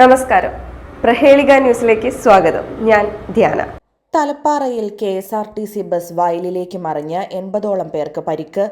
നമസ്കാരം. പ്രഹേളിക ന്യൂസിലേക്ക് സ്വാഗതം. ഞാൻ Dhyana. തലപ്പാറയിൽ K S R T C bus വയലിലേക്ക് മറിഞ്ഞ് എൺപതോളം പേർക്ക് പരിക്ക്.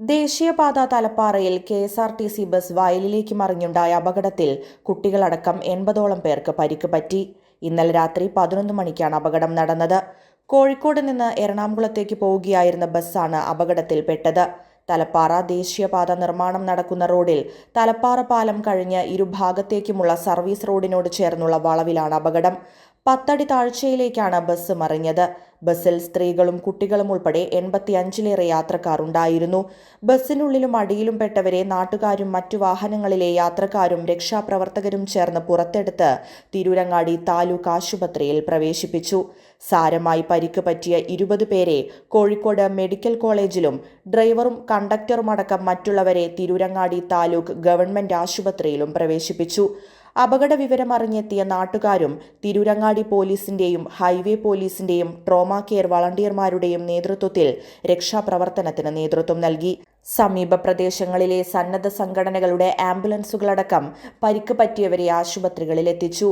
ദേശീയപാത തലപ്പാറയിൽ K S R T C bus വയലിലേക്ക് മറിഞ്ഞുണ്ടായ അപകടത്തിൽ കുട്ടികളടക്കം എൺപതോളം പേർക്ക് പരിക്ക് പറ്റി. ഇന്നലെ രാത്രി പതിനൊന്ന് മണിക്കാണ് അപകടം നടന്നത്. കോഴിക്കോട് നിന്ന് എറണാകുളത്തേക്ക് പോവുകയായിരുന്ന ബസ്സാണ് അപകടത്തിൽപ്പെട്ടത്. തലപ്പാറ ദേശീയപാത നിർമ്മാണം നടക്കുന്ന റോഡിൽ തലപ്പാറ പാലം കഴിഞ്ഞ് ഇരുഭാഗത്തേക്കുമുള്ള സർവീസ് റോഡിനോട് ചേർന്നുള്ള വളവിലാണ് അപകടം. പത്തടി താഴ്ചയിലേക്കാണ് ബസ് മറിഞ്ഞത്. ബസ്സിൽ സ്ത്രീകളും കുട്ടികളും ഉൾപ്പെടെ എൺപത്തിയഞ്ചിലേറെ യാത്രക്കാർ ഉണ്ടായിരുന്നു. ബസ്സിനുള്ളിലും അടിയിലും പെട്ടവരെ നാട്ടുകാരും മറ്റു വാഹനങ്ങളിലെ യാത്രക്കാരും രക്ഷാപ്രവർത്തകരും ചേർന്ന് പുറത്തെടുത്ത് തിരൂരങ്ങാടി താലൂക്ക് ആശുപത്രിയിൽ പ്രവേശിപ്പിച്ചു. സാരമായി പരിക്ക് പറ്റിയ ഇരുപത് പേരെ കോഴിക്കോട് മെഡിക്കൽ കോളേജിലും ഡ്രൈവറും കണ്ടക്ടറുമടക്കം മറ്റുള്ളവരെ തിരൂരങ്ങാടി താലൂക്ക് ഗവൺമെന്റ് ആശുപത്രിയിലും പ്രവേശിപ്പിച്ചു. അപകട വിവരം അറിഞ്ഞെത്തിയ നാട്ടുകാരും തിരൂരങ്ങാടി പോലീസിന്റെയും ഹൈവേ പോലീസിന്റെയും ട്രോമാ കെയർ വളണ്ടിയർമാരുടെയും നേതൃത്വത്തിൽ രക്ഷാപ്രവർത്തനത്തിന് നേതൃത്വം നൽകി. സമീപ പ്രദേശങ്ങളിലെ സന്നദ്ധ സംഘടനകളുടെ ആംബുലൻസുകളടക്കം പരിക്ക് പറ്റിയവരെ ആശുപത്രികളിൽ എത്തിച്ചു.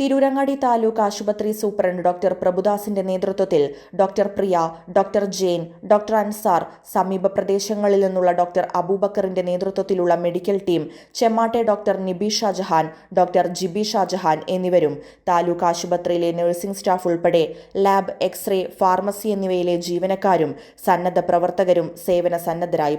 തിരൂരങ്ങാടി താലൂക്ക് ആശുപത്രി സൂപ്രണ്ട് ഡോക്ടർ പ്രഭുദാസിന്റെ നേതൃത്വത്തിൽ doctor Priya doctor Jain doctor Ansar സമീപ പ്രദേശങ്ങളിൽ നിന്നുള്ള ഡോക്ടർ അബൂബക്കറിന്റെ നേതൃത്വത്തിലുള്ള മെഡിക്കൽ ടീം ചെമ്മാട്ടെ ഡോക്ടർ നിബി ഷാജഹാൻ ഡോക്ടർ ജിബി ഷാജഹാൻ എന്നിവരും താലൂക്ക് ആശുപത്രിയിലെ നഴ്സിംഗ് സ്റ്റാഫ് ഉൾപ്പെടെ ലാബ് എക്സ്റേ ഫാർമസി എന്നിവയിലെ ജീവനക്കാരും സന്നദ്ധ പ്രവർത്തകരും സേവന സന്നദ്ധരായി